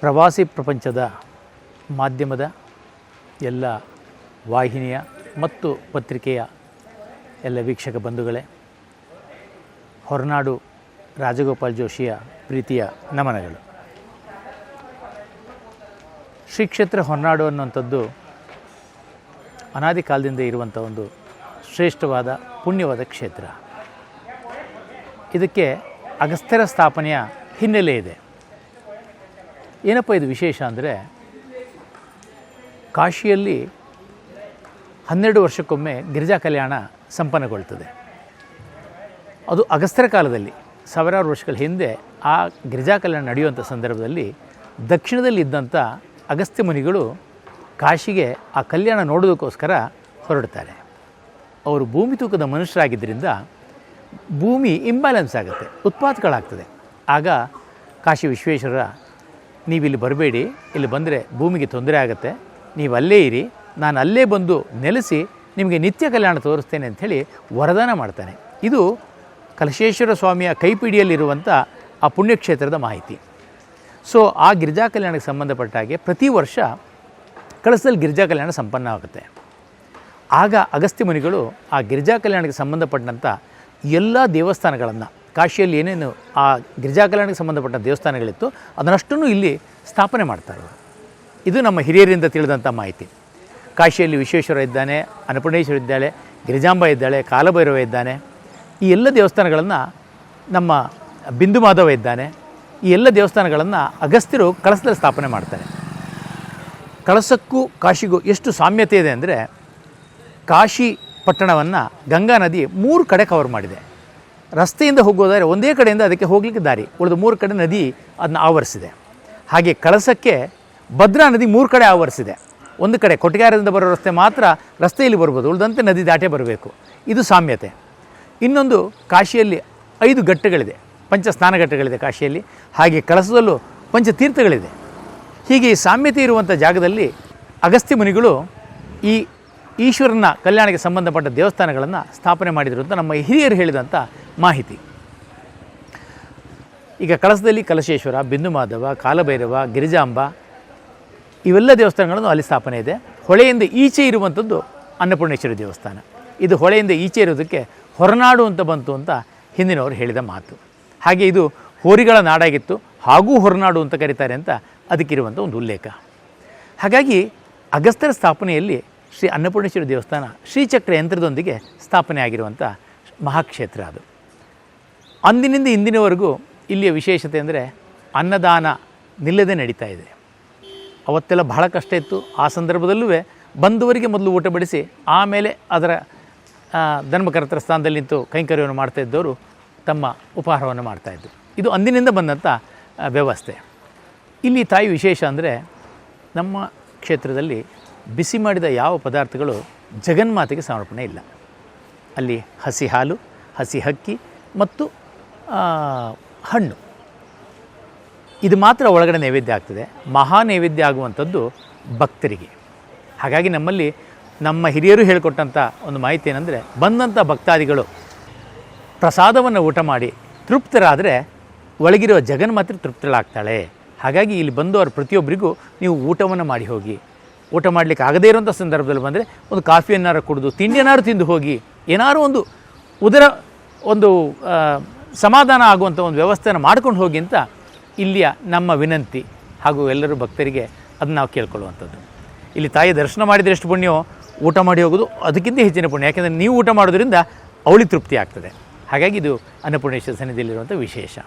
ಪ್ರವಾಸಿ ಪ್ರಪಂಚದ ಮಾಧ್ಯಮದ ಎಲ್ಲ ವಾಹಿನಿಯ ಮತ್ತು ಪತ್ರಿಕೆಯ ಎಲ್ಲ ವೀಕ್ಷಕ ಬಂಧುಗಳೇ, ಹೊರನಾಡು ರಾಜಗೋಪಾಲ್ ಜೋಶಿಯ ಪ್ರೀತಿಯ ನಮನಗಳು. ಶ್ರೀ ಕ್ಷೇತ್ರ ಹೊರನಾಡು ಅನ್ನುವಂಥದ್ದು ಅನಾದಿ ಕಾಲದಿಂದ ಇರುವಂಥ ಒಂದು ಶ್ರೇಷ್ಠವಾದ, ಪುಣ್ಯವಾದ ಕ್ಷೇತ್ರ. ಇದಕ್ಕೆ ಅಗಸ್ತ್ಯರ ಸ್ಥಾಪನೆಯ ಹಿನ್ನೆಲೆ ಇದೆ. ಏನಪ್ಪ ಇದು ವಿಶೇಷ ಅಂದರೆ, ಕಾಶಿಯಲ್ಲಿ ಹನ್ನೆರಡು ವರ್ಷಕ್ಕೊಮ್ಮೆ ಗಿರಿಜಾ ಕಲ್ಯಾಣ ಸಂಪನ್ನಗೊಳ್ತದೆ. ಅದು ಅಗಸ್ತ್ಯರ ಕಾಲದಲ್ಲಿ, ಸಾವಿರಾರು ವರ್ಷಗಳ ಹಿಂದೆ ಆ ಗಿರಿಜಾ ಕಲ್ಯಾಣ ನಡೆಯುವಂಥ ಸಂದರ್ಭದಲ್ಲಿ ದಕ್ಷಿಣದಲ್ಲಿ ಇದ್ದಂಥ ಅಗಸ್ತ್ಯ ಮುನಿಗಳು ಕಾಶಿಗೆ ಆ ಕಲ್ಯಾಣ ನೋಡೋದಕ್ಕೋಸ್ಕರ ಹೊರಡ್ತಾರೆ. ಅವರು ಭೂಮಿ ತೂಕದ ಮನುಷ್ಯರಾಗಿದ್ದರಿಂದ ಭೂಮಿ ಇಂಬ್ಯಾಲೆನ್ಸ್ ಆಗುತ್ತೆ, ಉತ್ಪಾದಕಗಳಾಗ್ತದೆ. ಆಗ ಕಾಶಿ ವಿಶ್ವೇಶ್ವರ ನೀವು ಇಲ್ಲಿ ಬರಬೇಡಿ, ಇಲ್ಲಿ ಬಂದರೆ ಭೂಮಿಗೆ ತೊಂದರೆ ಆಗುತ್ತೆ. ನೀವು ಅಲ್ಲೇ ಇರಿ, ನಾನು ಅಲ್ಲೇ ಬಂದು ನೆಲೆಸಿ ನಿಮಗೆ ನಿತ್ಯ ಕಲ್ಯಾಣ ತೋರಿಸ್ತೇನೆ ಅಂಥೇಳಿ ವರದಾನ ಮಾಡ್ತಾನೆ. ಇದು ಕಲಶೇಶ್ವರ ಸ್ವಾಮಿಯ ಕೈಪಿಡಿಯಲ್ಲಿರುವಂಥ ಆ ಪುಣ್ಯಕ್ಷೇತ್ರದ ಮಾಹಿತಿ. ಸೊ ಆ ಗಿರಿಜಾ ಕಲ್ಯಾಣಕ್ಕೆ ಸಂಬಂಧಪಟ್ಟ ಹಾಗೆ ಪ್ರತಿ ವರ್ಷ ಕಳಸದಲ್ಲಿ ಗಿರಿಜಾ ಕಲ್ಯಾಣ ಸಂಪನ್ನ ಆಗುತ್ತೆ. ಆಗ ಅಗಸ್ತ್ಯ ಮುನಿಗಳು ಆ ಗಿರಿಜಾ ಕಲ್ಯಾಣಕ್ಕೆ ಸಂಬಂಧಪಟ್ಟಂಥ ಎಲ್ಲ ದೇವಸ್ಥಾನಗಳನ್ನು ಕಾಶಿಯಲ್ಲಿ ಏನೇನು ಆ ಗಿರಿಜಾ ಕಲ್ಯಾಣಕ್ಕೆ ಸಂಬಂಧಪಟ್ಟ ದೇವಸ್ಥಾನಗಳಿತ್ತು, ಅದನ್ನಷ್ಟನ್ನು ಇಲ್ಲಿ ಸ್ಥಾಪನೆ ಮಾಡ್ತಾರೆ ಇದು ನಮ್ಮ ಹಿರಿಯರಿಂದ ತಿಳಿದಂಥ ಮಾಹಿತಿ. ಕಾಶಿಯಲ್ಲಿ ವಿಶ್ವೇಶ್ವರ ಇದ್ದಾನೆ, ಅನ್ನಪೂರ್ಣೇಶ್ವರ ಇದ್ದಾಳೆ, ಗಿರಿಜಾಂಬ ಇದ್ದಾಳೆ, ಕಾಲಭೈರವ ಇದ್ದಾನೆ. ಈ ಎಲ್ಲ ದೇವಸ್ಥಾನಗಳನ್ನು ನಮ್ಮ ಬಿಂದು ಮಾಧವ ಇದ್ದಾನೆ. ಈ ಎಲ್ಲ ದೇವಸ್ಥಾನಗಳನ್ನು ಅಗಸ್ತ್ಯರು ಕಳಸದಲ್ಲಿ ಸ್ಥಾಪನೆ ಮಾಡ್ತಾರೆ. ಕಳಸಕ್ಕೂ ಕಾಶಿಗೂ ಎಷ್ಟು ಸಾಮ್ಯತೆ ಇದೆ ಅಂದರೆ ಕಾಶಿ ಪಟ್ಟಣವನ್ನು ಗಂಗಾ ನದಿ ಮೂರು ಕಡೆ ಕವರ್ ಮಾಡಿದೆ. ರಸ್ತೆಯಿಂದ ಹೋಗೋದಾದರೆ ಒಂದೇ ಕಡೆಯಿಂದ ಅದಕ್ಕೆ ಹೋಗಲಿಕ್ಕೆ ದಾರಿ. ಉಳಿದ ಮೂರು ಕಡೆ ನದಿ ಅದನ್ನ ಆವರಿಸಿದೆ. ಹಾಗೆ ಕಳಸಕ್ಕೆ ಭದ್ರಾ ನದಿ ಮೂರು ಕಡೆ ಆವರಿಸಿದೆ. ಒಂದು ಕಡೆ ಕೊಟ್ಟಿಗೆಹಾರದಿಂದ ಬರೋ ರಸ್ತೆ ಮಾತ್ರ ರಸ್ತೆಯಲ್ಲಿ ಬರ್ಬೋದು. ಉಳಿದಂತೆ ನದಿ ದಾಟೇ ಬರಬೇಕು. ಇದು ಸಾಮ್ಯತೆ. ಇನ್ನೊಂದು ಕಾಶಿಯಲ್ಲಿ ಐದು ಘಟ್ಟಗಳಿದೆ. ಪಂಚ ಸ್ನಾನಘಟ್ಟಗಳಿದೆ ಕಾಶಿಯಲ್ಲಿ. ಹಾಗೆ ಕಳಸದಲ್ಲೂ ಪಂಚತೀರ್ಥಗಳಿದೆ ಹೀಗೆ ಈ ಸಾಮ್ಯತೆ ಇರುವಂಥ ಜಾಗದಲ್ಲಿ ಅಗಸ್ತ್ಯ ಮುನಿಗಳು ಈ ಈಶ್ವರನ ಕಲ್ಯಾಣಕ್ಕೆ ಸಂಬಂಧಪಟ್ಟ ದೇವಸ್ಥಾನಗಳನ್ನು ಸ್ಥಾಪನೆ ಮಾಡಿದರು ಅಂತ ನಮ್ಮ ಹಿರಿಯರು ಹೇಳಿದಂಥ ಮಾಹಿತಿ. ಈಗ ಕಳಸದಲ್ಲಿ ಕಲಶೇಶ್ವರ ಬಿಂದು ಮಾಧವ ಕಾಲಭೈರವ, ಗಿರಿಜಾಂಬ ಇವೆಲ್ಲ ದೇವಸ್ಥಾನಗಳನ್ನು ಅಲ್ಲಿ ಸ್ಥಾಪನೆ ಇದೆ. ಹೊಳೆಯಿಂದ ಈಚೆ ಇರುವಂಥದ್ದು ಅನ್ನಪೂರ್ಣೇಶ್ವರಿ ದೇವಸ್ಥಾನ. ಇದು ಹೊಳೆಯಿಂದ ಈಚೆ ಇರೋದಕ್ಕೆ ಹೊರನಾಡು ಅಂತ ಬಂತು ಅಂತ ಹಿಂದಿನವರು ಹೇಳಿದ ಮಾತು. ಹಾಗೆ ಇದು ಹೋರಿಗಳ ನಾಡಾಗಿತ್ತು. ಹಾಗೂ ಹೊರನಾಡು ಅಂತ ಕರೀತಾರೆ ಅಂತ ಅದಕ್ಕಿರುವಂಥ ಒಂದು ಉಲ್ಲೇಖ. ಹಾಗಾಗಿ ಅಗಸ್ತ್ಯರ ಸ್ಥಾಪನೆಯಲ್ಲಿ ಶ್ರೀ ಅನ್ನಪೂರ್ಣೇಶ್ವರಿ ದೇವಸ್ಥಾನ ಶ್ರೀಚಕ್ರ ಯಂತ್ರದೊಂದಿಗೆ ಸ್ಥಾಪನೆ ಆಗಿರುವಂಥ ಮಹಾಕ್ಷೇತ್ರ ಅದು. ಅಂದಿನಿಂದ ಇಂದಿನವರೆಗೂ ಇಲ್ಲಿಯ ವಿಶೇಷತೆ ಅಂದರೆ ಅನ್ನದಾನ ನಿಲ್ಲದೆ ನಡೀತಾ ಇದೆ. ಅವತ್ತೆಲ್ಲ ಬಹಳ ಕಷ್ಟ ಇತ್ತು. ಆ ಸಂದರ್ಭದಲ್ಲೂ ಬಂದವರಿಗೆ ಮೊದಲು ಊಟ ಬಡಿಸಿ ಆಮೇಲೆ ಅದರ ಧರ್ಮಕರ್ತರ ಸ್ಥಾನದಲ್ಲಿ ನಿಂತು ಕೈಂಕರ್ಯವನ್ನು ಮಾಡ್ತಾ ಇದ್ದವರು ತಮ್ಮ ಉಪಹಾರವನ್ನು ಮಾಡ್ತಾಯಿದ್ರು ಇದು ಅಂದಿನಿಂದ ಬಂದಂಥ ವ್ಯವಸ್ಥೆ. ಇಲ್ಲಿ ತಾಯಿ ವಿಶೇಷ ಅಂದರೆ ನಮ್ಮ ಕ್ಷೇತ್ರದಲ್ಲಿ ಬಿಸಿ ಮಾಡಿದ ಯಾವ ಪದಾರ್ಥಗಳು ಜಗನ್ಮಾತೆಗೆ ಸಮರ್ಪಣೆ ಇಲ್ಲ. ಅಲ್ಲಿ ಹಸಿ ಹಾಲು, ಹಸಿ ಹಕ್ಕಿ ಮತ್ತು ಹಣ್ಣು. ಇದು ಮಾತ್ರ ಒಳಗಡೆ ನೈವೇದ್ಯ ಆಗ್ತದೆ. ಮಹಾ ನೈವೇದ್ಯ ಆಗುವಂಥದ್ದು ಭಕ್ತರಿಗೆ. ಹಾಗಾಗಿ ನಮ್ಮಲ್ಲಿ ನಮ್ಮ ಹಿರಿಯರು ಹೇಳಿಕೊಟ್ಟಂಥ ಒಂದು ಮಾಹಿತಿ ಏನಂದರೆ, ಬಂದಂಥ ಭಕ್ತಾದಿಗಳು ಪ್ರಸಾದವನ್ನು ಊಟ ಮಾಡಿ ತೃಪ್ತರಾದರೆ ಒಳಗಿರುವ ಜಗನ್ ಮಾತ್ರ ತೃಪ್ತಳಾಗ್ತಾಳೆ. ಹಾಗಾಗಿ ಇಲ್ಲಿ ಬಂದವರು ಪ್ರತಿಯೊಬ್ಬರಿಗೂ ನೀವು ಊಟವನ್ನು ಮಾಡಿ ಹೋಗಿ. ಊಟ ಮಾಡಲಿಕ್ಕೆ ಆಗದೇ ಇರುವಂಥ ಸಂದರ್ಭದಲ್ಲಿ ಬಂದರೆ ಒಂದು ಕಾಫಿಯನ್ನಾರು ಕುಡಿದು, ತಿಂಡಿಯನ್ನಾರು ತಿಂದು ಹೋಗಿ, ಏನಾರು ಒಂದು ಉದರ, ಒಂದು ಸಮಾಧಾನ ಆಗುವಂಥ ಒಂದು ವ್ಯವಸ್ಥೆಯನ್ನು ಮಾಡ್ಕೊಂಡು ಹೋಗಿ ಅಂತ ಇಲ್ಲಿಯ ನಮ್ಮ ವಿನಂತಿ ಹಾಗೂ ಎಲ್ಲರೂ ಭಕ್ತರಿಗೆ ಅದನ್ನು ನಾವು ಕೇಳ್ಕೊಳ್ಳುವಂಥದ್ದು. ಇಲ್ಲಿ ತಾಯಿ ದರ್ಶನ ಮಾಡಿದರೆ ಎಷ್ಟು ಪುಣ್ಯವೋ ಊಟ ಮಾಡಿ ಹೋಗೋದು ಅದಕ್ಕಿಂತ ಹೆಚ್ಚಿನ ಪುಣ್ಯ. ಯಾಕೆಂದರೆ ನೀವು ಊಟ ಮಾಡೋದ್ರಿಂದ ಅವಳಿ ತೃಪ್ತಿ ಆಗ್ತದೆ. ಹಾಗಾಗಿ ಇದು ಅನ್ನಪೂರ್ಣೇಶ್ವರ ಸನ್ನಿಧಿಯಲ್ಲಿರುವಂಥ ವಿಶೇಷ.